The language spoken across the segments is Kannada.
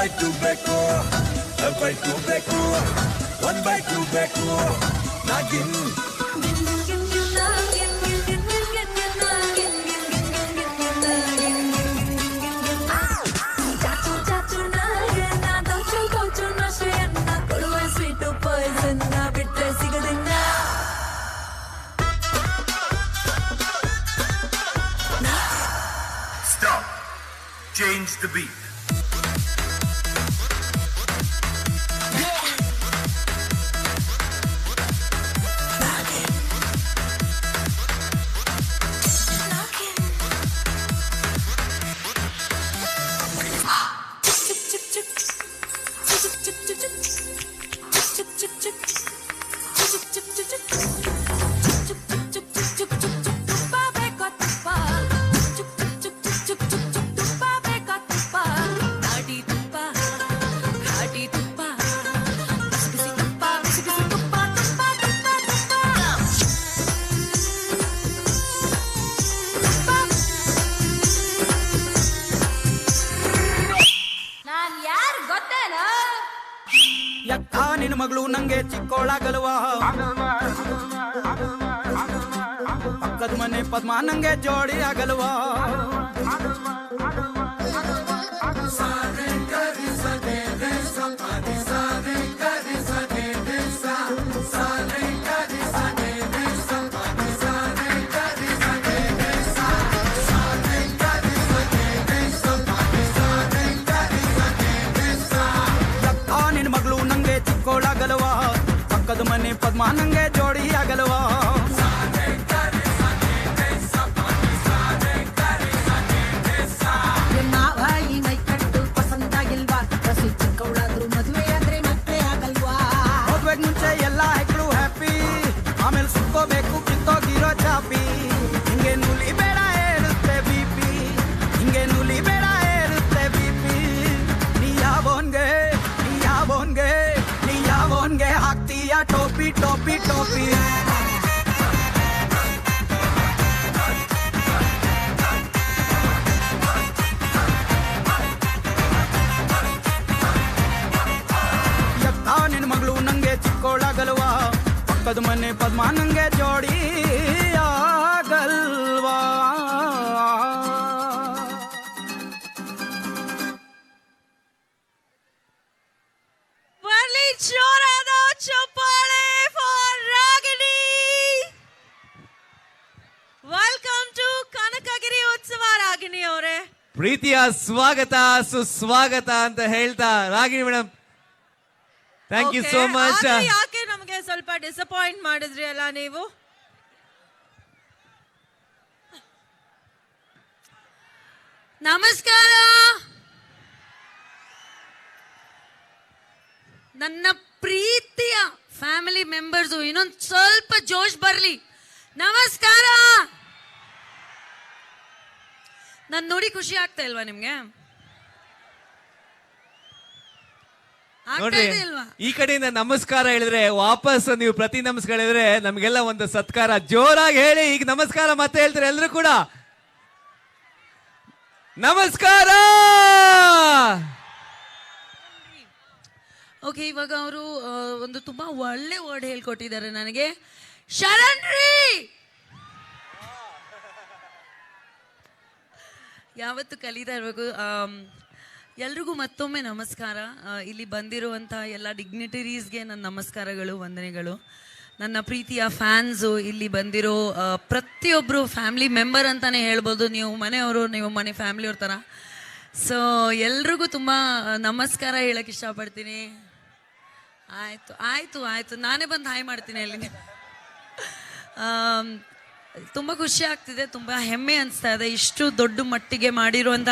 bite to back door, a bite to back door, one bite to back oh. door, nagin. Change the beat. ಯಕ್ಕ ನಿನ್ನ ಮಗಳು ನಂಗೆ ಚಿಕ್ಕೋಳಾಗಲ್ವ? ಪಕ್ಕದ ಮನೆ ಪದ್ಮ ನಂಗೆ ಜೋಡಿ ಆಗಲ್ವಾ? ಮನೆ ಪದ್ಮ ನಂಗೆ ಜೋಡಿ ಆಗಲ್ವಾ ಟೋಪಿ ಟೋಪಿ. ಟೋಪಿ ಯಕ್ಕ ನಿನ್ನ ಮಗಳು ನಂಗೆ ಚಿಕ್ಕೋಳಾಗಲ್ವಾ? ಪಕ್ಕದ ಮನೆ ಪದ್ಮ ನಂಗೆ ಜೋಡಿ. ಸ್ವಾಗತ ಸುಸ್ವಾಗತ ಅಂತ ಹೇಳ್ತಾ Ragini madam thank you so much ಯಾಕೆ ನಮಗೆ ಸ್ವಲ್ಪ ಡಿಸಪಾಯಿಂಟ್ ಮಾಡಿದ್ರಿ ಅಲ್ಲ ನೀವು? ನಮಸ್ಕಾರ. ನನ್ನ ಪ್ರೀತಿಯ ಫ್ಯಾಮಿಲಿ ಮೆಂಬರ್ಸು ಇನ್ನೊಂದು ಸ್ವಲ್ಪ ಜೋಶ್ ಬರಲಿ. ನಮಸ್ಕಾರ. ನನ್ ನೋಡಿ ಖುಷಿ ಆಗ್ತಾ ಇಲ್ವಾ ನಿಮ್ಗೆ? ನೋಡ್ರಿ ಈ ಕಡೆಯಿಂದ ನಮಸ್ಕಾರ ಹೇಳಿದ್ರೆ ವಾಪಸ್ ನೀವು ಪ್ರತಿ ನಮಸ್ಕಾರ ಹೇಳಿದ್ರೆ ನಮ್ಗೆಲ್ಲ ಒಂದು ಸತ್ಕಾರ ಜೋರಾಗಿ ಹೇಳಿ ಈಗ ನಮಸ್ಕಾರ ಮತ್ತೆ ಹೇಳ್ತಾರೆ ಎಲ್ರು ಕೂಡ? ನಮಸ್ಕಾರ! ಓಕೆ ಇವಾಗ ಅವರು ಒಂದು ತುಂಬಾ ಒಳ್ಳೆ ವರ್ಡ್ ಹೇಳ್ಕೊಟ್ಟಿದ್ದಾರೆ ನನಗೆ. ಶರಣ್ರಿ ಯಾವತ್ತು ಕಲಿತಾ ಇರಬೇಕು ಎಲ್ರಿಗೂ ಮತ್ತೊಮ್ಮೆ ನಮಸ್ಕಾರ. ಇಲ್ಲಿ ಬಂದಿರುವಂಥ ಎಲ್ಲ ಡಿಗ್ನಿಟರೀಸ್ಗೆ ನನ್ನ ನಮಸ್ಕಾರಗಳು, ವಂದನೆಗಳು. ನನ್ನ ಪ್ರೀತಿಯ ಫ್ಯಾನ್ಸು ಇಲ್ಲಿ ಬಂದಿರೋ ಪ್ರತಿಯೊಬ್ಬರು ಫ್ಯಾಮಿಲಿ ಮೆಂಬರ್ ಅಂತಾನೆ ಹೇಳ್ಬೋದು. ನೀವು ಮನೆಯವರು, ನೀವು ಮನೆ ಫ್ಯಾಮಿಲಿಯವ್ರ ಥರ. ಸೊ ಎಲ್ರಿಗೂ ತುಂಬ ನಮಸ್ಕಾರ ಹೇಳೋಕ್ಕೆ ಇಷ್ಟಪಡ್ತೀನಿ. ಆಯಿತು ಆಯಿತು ಆಯಿತು. ನಾನೇ ಬಂದು ಹಾಯ್ ಮಾಡ್ತೀನಿ ಅಲ್ಲಿ. ತುಂಬ ಖುಷಿ ಆಗ್ತಿದೆ, ತುಂಬ ಹೆಮ್ಮೆ ಅನಿಸ್ತಾ ಇದೆ, ಇಷ್ಟು ದೊಡ್ಡ ಮಟ್ಟಿಗೆ ಮಾಡಿರುವಂಥ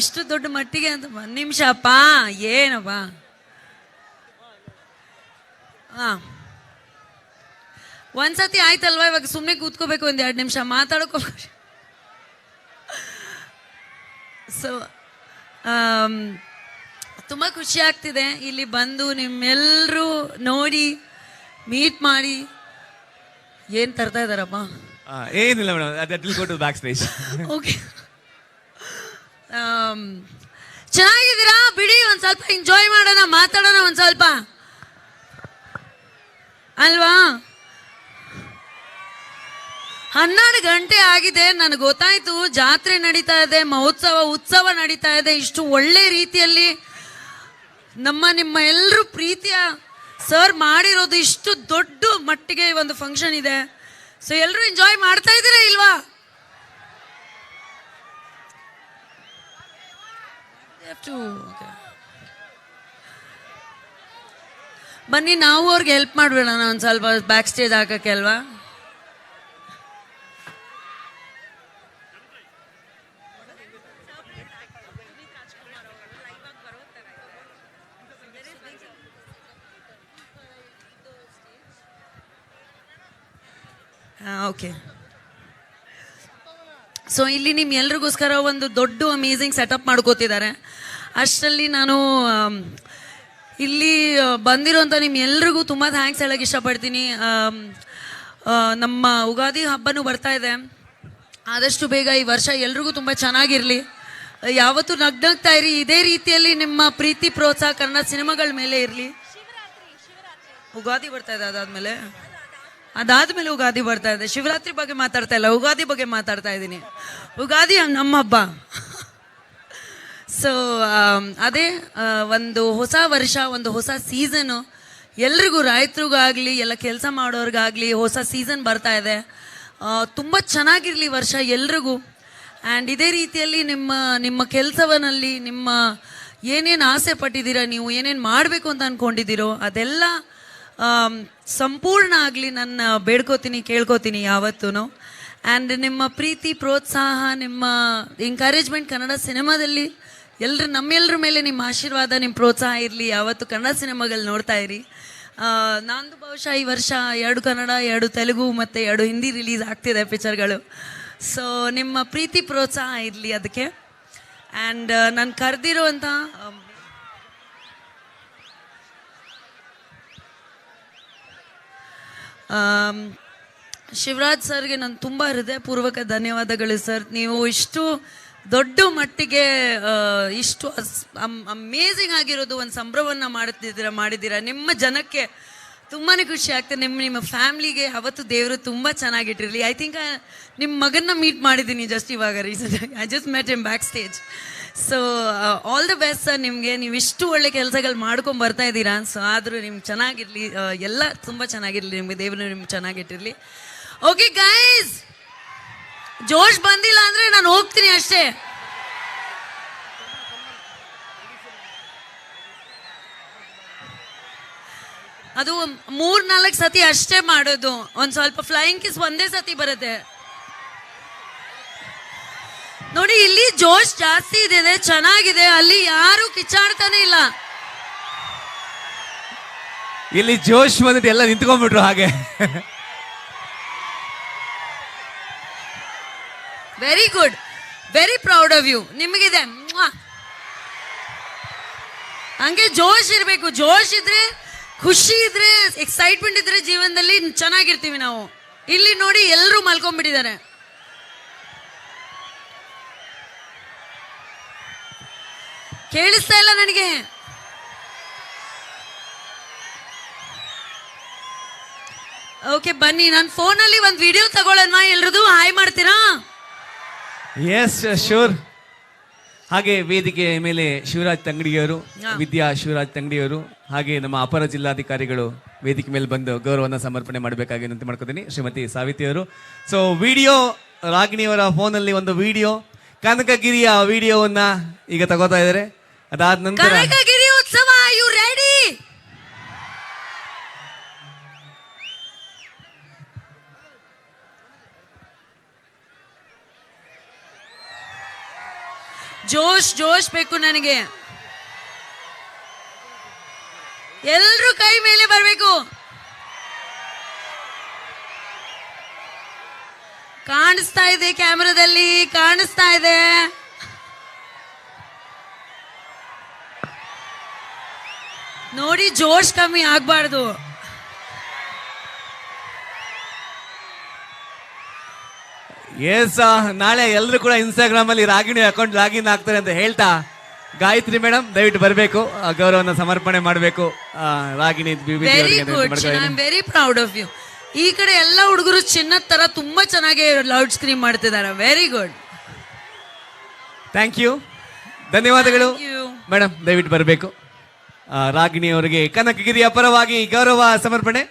ಇಷ್ಟು ದೊಡ್ಡ ಮಟ್ಟಿಗೆ ಅಂತ ಒಂದು ನಿಮಿಷ, ಅಪ್ಪ ಏನಪ್ಪ ಹಾಂ ಒಂದ್ಸತಿ ಆಯ್ತಲ್ವಾ ಇವಾಗ ಸುಮ್ಮನೆ ಕೂತ್ಕೋಬೇಕು ಒಂದು ಎರಡು ನಿಮಿಷ, ಮಾತಾಡ್ಕೋ ಸೊ ತುಂಬ ಖುಷಿ ಆಗ್ತಿದೆ, ಇಲ್ಲಿ ಬಂದು ನಿಮ್ಮೆಲ್ಲರೂ ನೋಡಿ ಮೀಟ್ ಮಾಡಿ. ಏನು ತರ್ತಾ ಆ, ಏನಿಲ್ಲ madam go to backstage okay ಚೆನ್ನಾಗಿದ್ದೀರಾ? ಬಿಡಿ ಒಂದ್ ಸ್ವಲ್ಪ ಎಂಜಾಯ್ ಮಾಡೋಣ ಮಾತಾಡೋಣ ಒಂದ್ ಸ್ವಲ್ಪ. ಅಲ್ವಾ? ಹನ್ನೆರಡು ಗಂಟೆ ಆಗಿದೆ ನನಗೆ ಗೊತ್ತಾಯ್ತು ಜಾತ್ರೆ ನಡೀತಾ ಇದೆ ಮಹೋತ್ಸವ ಉತ್ಸವ ನಡೀತಾ ಇದೆ ಇಷ್ಟು ಒಳ್ಳೆ ರೀತಿಯಲ್ಲಿ ನಮ್ಮ ನಿಮ್ಮ ಎಲ್ಲರೂ ಪ್ರೀತಿಯ ಸರ್ ಮಾಡಿರೋದು ಇಷ್ಟು ದೊಡ್ಡ ಮಟ್ಟಿಗೆ ಒಂದು ಫಂಕ್ಷನ್ ಇದೆ. ಸೊ ಎಲ್ಲರೂ ಎಂಜಾಯ್ ಮಾಡ್ತಾ ಇದ್ದೀರಾ ಇಲ್ವಾ. ಬನ್ನಿ, ನಾವು ಅವ್ರಿಗೆ ಹೆಲ್ಪ್ ಮಾಡ್ಬಿಡೋಣ ಒಂದು ಸ್ವಲ್ಪ ಬ್ಯಾಕ್ ಸ್ಟೇಜ್ ಹಾಕಕ್ಕೆ ಅಲ್ವಾ? ಓಕೆ ಸೊ ಇಲ್ಲಿ ನಿಮ್ ಎಲ್ರಿಗೋಸ್ಕರ ಒಂದು ದೊಡ್ಡ ಅಮೇಝಿಂಗ್ ಸೆಟಪ್ ಮಾಡ್ಕೋತಿದ್ದಾರೆ. ಅಷ್ಟರಲ್ಲಿ ನಾನು ಇಲ್ಲಿ ಬಂದಿರೋಂಥ ನಿಮ್ ಎಲ್ರಿಗೂ ತುಂಬ ಥ್ಯಾಂಕ್ಸ್ ಹೇಳಕ್ಕೆ ಇಷ್ಟಪಡ್ತೀನಿ. ನಮ್ಮ ಉಗಾದಿ ಹಬ್ಬನೂ ಬರ್ತಾ ಇದೆ. ಆದಷ್ಟು ಬೇಗ ಈ ವರ್ಷ ಎಲ್ರಿಗೂ ತುಂಬ ಚೆನ್ನಾಗಿರಲಿ. ಯಾವತ್ತೂ ನಗ್ನಗ್ತಾ ಇರಿ. ಇದೇ ರೀತಿಯಲ್ಲಿ ನಿಮ್ಮ ಪ್ರೀತಿ ಪ್ರೋತ್ಸಾಹ ಕನ್ನಡ ಸಿನಿಮಾಗಳ ಮೇಲೆ ಇರಲಿ. ಉಗಾದಿ ಬರ್ತಾ ಇದೆ ಅದಾದ್ಮೇಲೆ. ಅದಾದ್ಮೇಲೆ ಉಗಾದಿ ಬರ್ತಾ ಇದೆ. ಶಿವರಾತ್ರಿ ಬಗ್ಗೆ ಮಾತಾಡ್ತಾ ಇಲ್ಲ, ಉಗಾದಿ ಬಗ್ಗೆ ಮಾತಾಡ್ತಾ ಇದ್ದೀನಿ. ಉಗಾದಿ ನಮ್ಮ ಹಬ್ಬ ಸೊ ಅದೇ ಒಂದು ಹೊಸ ವರ್ಷ, ಒಂದು ಹೊಸ ಸೀಸನು ಎಲ್ರಿಗೂ ರೈತರಿಗಾಗಲಿ, ಎಲ್ಲ ಕೆಲಸ ಮಾಡೋರಿಗಾಗಲಿ ಹೊಸ ಸೀಸನ್ ಬರ್ತಾ ಇದೆ. ತುಂಬ ಚೆನ್ನಾಗಿರಲಿ ವರ್ಷ ಎಲ್ರಿಗೂ. ಆ್ಯಂಡ್ ಇದೇ ರೀತಿಯಲ್ಲಿ ನಿಮ್ಮ ನಿಮ್ಮ ಕೆಲಸವನಲ್ಲಿ ನಿಮ್ಮ ಏನೇನು ಆಸೆ ಪಟ್ಟಿದ್ದೀರಾ ನೀವು, ಏನೇನು ಮಾಡಬೇಕು ಅಂತ ಅಂದ್ಕೊಂಡಿದ್ದೀರೋ ಅದೆಲ್ಲ ಸಂಪೂರ್ಣ ಆಗಲಿ ನನ್ನ ಬೇಡ್ಕೋತೀನಿ, ಕೇಳ್ಕೋತೀನಿ ಯಾವತ್ತೂ ಆ್ಯಂಡ್ ನಿಮ್ಮ ಪ್ರೀತಿ, ಪ್ರೋತ್ಸಾಹ, ನಿಮ್ಮ ಎಂಕರೇಜ್ಮೆಂಟ್ ಕನ್ನಡ ಸಿನಿಮಾದಲ್ಲಿ ಎಲ್ಲರ ನಮ್ಮೆಲ್ಲರ ಮೇಲೆ ನಿಮ್ಮ ಆಶೀರ್ವಾದ, ನಿಮ್ಮ ಪ್ರೋತ್ಸಾಹ ಇರಲಿ. ಯಾವತ್ತು ಕನ್ನಡ ಸಿನಿಮಾಗಳು ನೋಡ್ತಾ ಇರಿ. ನಂದು ಬಹುಶಃ ಈ ವರ್ಷ ಎರಡು ಕನ್ನಡ, ಎರಡು ತೆಲುಗು ಮತ್ತು ಎರಡು ಹಿಂದಿ ರಿಲೀಸ್ ಆಗ್ತಿದೆ ಪಿಕ್ಚರ್ಗಳು ಸೊ ನಿಮ್ಮ ಪ್ರೀತಿ, ಪ್ರೋತ್ಸಾಹ ಇರಲಿ ಅದಕ್ಕೆ. ಆ್ಯಂಡ್ ನಾನು ಕರೆದಿರುವಂಥ ಶಿವರಾಜ್ ಸರ್ಗೆ ನಾನು ತುಂಬ ಹೃದಯಪೂರ್ವಕ ಧನ್ಯವಾದಗಳು, ಸರ್. ನೀವು ಇಷ್ಟು ದೊಡ್ಡ ಮಟ್ಟಿಗೆ ಇಷ್ಟು ಅಮೇಝಿಂಗ್ ಆಗಿರೋದು ಒಂದು ಸಂಭ್ರಮವನ್ನ ಮಾಡುತ್ತಿದ್ದೀರಾ, ಮಾಡಿದ್ದೀರಾ? ನಿಮ್ಮ ಜನಕ್ಕೆ ತುಂಬಾ ಖುಷಿ ಆಗ್ತದೆ ನಿಮ್ಮ ನಿಮ್ಮ ಫ್ಯಾಮ್ಲಿಗೆ ಅವತ್ತು ದೇವರು ತುಂಬ ಚೆನ್ನಾಗಿಟ್ಟಿರಲಿ. ಐ ಥಿಂಕ್ ನಿಮ್ಮ ಮಗನ್ನ ಮೀಟ್ ಮಾಡಿದ್ದೀನಿ ಜಸ್ಟ್ ಇವಾಗ recent I just met him backstage so all the best sir ನಿಮಗೆ ನೀವು ಇಷ್ಟು ಒಳ್ಳೆ ಕೆಲಸಗಳು ಮಾಡ್ಕೊಂಡು ಬರ್ತಾ ಇದ್ದೀರಾ. ಸೊ ಆದರೂ ನಿಮ್ಗೆ ಚೆನ್ನಾಗಿರಲಿ. ಎಲ್ಲ ತುಂಬ ಚೆನ್ನಾಗಿರಲಿ. ನಿಮಗೆ ದೇವರು ನಿಮ್ಗೆ ಚೆನ್ನಾಗಿಟ್ಟಿರಲಿ. ಓಕೆ ಗೈಸ್ ಜೋಶ್ ಬಂದಿಲ್ಲ ಅಂದರೆ ನಾನು ಹೋಗ್ತೀನಿ ಅಷ್ಟೇ. ಅದು ಮೂರ್ನಾಲ್ಕು ಸತಿ ಅಷ್ಟೇ ಮಾಡೋದು. ಒಂದ್ ಸ್ವಲ್ಪ ಫ್ಲೈಯಿಂಗ್ ಕಿಸ್ ಒಂದೇ ಸತಿ ಬರುತ್ತೆ. ನೋಡಿ ಇಲ್ಲಿ ಜೋಶ್ ಜಾಸ್ತಿ ಇದೆ ಚೆನ್ನಾಗಿದೆ ಅಲ್ಲಿ ಯಾರು ಕಿಚ್ಚಾಡ್ತಾನೆ ಇಲ್ಲ. ಇಲ್ಲಿ ಜೋಶ್ ಬಂದ್ಬಿಟ್ಟು ಎಲ್ಲ ನಿಂತ್ಕೊಂಡ್ಬಿಟ್ರು ಹಾಗೆ. Very good very proud of you ನಿಮಗಿದೆ. ಹಂಗೆ ಜೋಶ್ ಇರಬೇಕು. ಜೋಶ್ ಇದ್ರೆ ಖುಷಿ ಇದ್ರೆ ಎಕ್ಸೈಟ್ಮೆಂಟ್ ಇದ್ರೆ ಜೀವನದಲ್ಲಿ ಚೆನ್ನಾಗಿರ್ತೀವಿ ನಾವು. ಇಲ್ಲಿ ನೋಡಿ ಎಲ್ಲರೂ ಮಲ್ಕೊಂಡ್ಬಿಟ್ಟಿದ್ದಾರೆ. ಕೇಳಿಸ್ತಾ ಇಲ್ಲ ನನಗೆ. ಓಕೆ ಬನ್ನಿ ನಾನು ಫೋನಲ್ಲಿ ಒಂದು ವಿಡಿಯೋ ತಗೊಳ್ಳೋಣ ಎಲ್ರದು ಹಾಯ್ ಮಾಡ್ತೀರಾ? ಎಸ್ ಶೂರ್ ಹಾಗೆ ವೇದಿಕೆ ಮೇಲೆ ಶಿವರಾಜ್ ತಂಗಡಿಯವರು ವಿದ್ಯಾ ಶಿವರಾಜ್ ತಂಗಡಿಯವರು ಹಾಗೆ ನಮ್ಮ ಅಪರ ಜಿಲ್ಲಾಧಿಕಾರಿಗಳು ವೇದಿಕೆ ಮೇಲೆ ಬಂದು ಗೌರವನ ಸಮರ್ಪಣೆ ಮಾಡಬೇಕಾಗಿ ವಿನಂತಿ ಮಾಡ್ಕೋತೀನಿ. ಶ್ರೀಮತಿ ಸಾವಿತಿಯವರು ಸೊ ವಿಡಿಯೋ ರಾಗಿಣಿಯವರ ಫೋನಲ್ಲಿ ಒಂದು ವಿಡಿಯೋ ಕನಕಗಿರಿಯ ವಿಡಿಯೋವನ್ನು ಈಗ ತಗೋತಾ ಇದ್ದಾರೆ. ಅದಾದ ನಂತರ ಕನಕಗಿರಿ ಉತ್ಸವ ಯು ರೆಡಿ ಜೋಶ್ ಜೋಶ್ ಬೇಕು ನನಗೆ. ಎಲ್ಲರೂ ಕೈ ಮೇಲೆ ಬರಬೇಕು. ಕಾಣಿಸ್ತಾ ಇದೆ ಕ್ಯಾಮ್ರಾದಲ್ಲಿ, ಕಾಣಿಸ್ತಾ ಇದೆ. ನೋಡಿ ಜೋಶ್ ಕಮ್ಮಿ ಆಗ್ಬಾರ್ದು. ಎಸ್ ನಾಳೆ ಎಲ್ಲರೂ ಕೂಡ ಇನ್ಸ್ಟಾಗ್ರಾಮ್ ಅಲ್ಲಿ ರಾಗಿಣಿ ಅಕೌಂಟ್ ಲಾಗಿನ್ ಆಗ್ತಾರೆ ಅಂತ ಹೇಳ್ತಾ ಗಾಯತ್ರಿ ಮೇಡಮ್ ದಯವಿಟ್ಟು ಬರಬೇಕು ಗೌರವನ ಸಮರ್ಪಣೆ ಮಾಡಬೇಕು ರಾಗಿಣಿ ವೆರಿ ಅವರಿಗೆ good I am very proud of you ಈ ಕಡೆ ಎಲ್ಲ ಹುಡುಗರು ಚಿನ್ನದ ತರ ತುಂಬಾ ಚೆನ್ನಾಗಿ ಲೌಡ್ ಸ್ಕ್ರೀನ್ ಮಾಡ್ತಿದ್ದಾರೆ. ವೆರಿ ಗುಡ್ ಥ್ಯಾಂಕ್ ಯು ಧನ್ಯವಾದಗಳು. ಮೇಡಮ್ ದಯವಿಟ್ಟು ಬರಬೇಕು. ರಾಗಿಣಿ ಅವರಿಗೆ ಕನಕಗಿರಿಯ ಪರವಾಗಿ ಗೌರವ ಸಮರ್ಪಣೆ.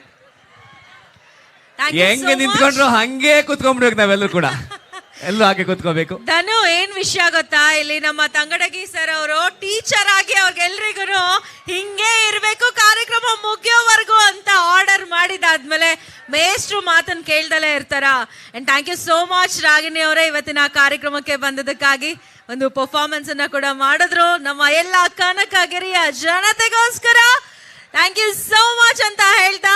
ಹೆಂಗೆ ನಿಂತ್ಕೊಂಡ್ರು ಹಂಗೆ ಕೂತ್ಕೊಂಡ್ಬಿಡ್ಬೇಕು ನಾವೆಲ್ಲರೂ ಕೂಡ. ಎಲ್ಲರೂ ಹಾಗೆ ಕೂತ್ಕೋಬೇಕು. ಧನು ಏನ್ ವಿಷಯ ಗೊತ್ತಾ? ಇಲ್ಲಿ ನಮ್ಮ ತಂಗಡಗಿ ಸರ್ ಅವರು ಟೀಚರ್ ಆಗಿ ಅವ್ರಿಗೆಲ್ರಿಗೂ ಹಿಂಗೆ ಇರ್ಬೇಕು, ಕಾರ್ಯಕ್ರಮ ಮುಗಿಯೋವರೆಗೂ ಅಂತ ಆರ್ಡರ್ ಮಾಡಿದಾದ್ಮೇಲೆ ಮೇಷ್ಟ್ರು ಮಾತನ್ನು ಕೇಳ್ದಲೇ ಇರ್ತಾರ? And thank you so much Ragini ಅವರೇ ಇವತ್ತಿನ ಕಾರ್ಯಕ್ರಮಕ್ಕೆ ಬಂದದಕ್ಕಾಗಿ. ಒಂದು ಪರ್ಫಾರ್ಮೆನ್ಸ್ ಅನ್ನ ಕೂಡ ಮಾಡಿದ್ರು. ನಮ್ಮ ಎಲ್ಲ ಕನಕಗಿರಿಯ ಜನತೆಗೋಸ್ಕರ ಥ್ಯಾಂಕ್ ಯು ಸೋ ಮಚ್ ಅಂತ ಹೇಳ್ತಾ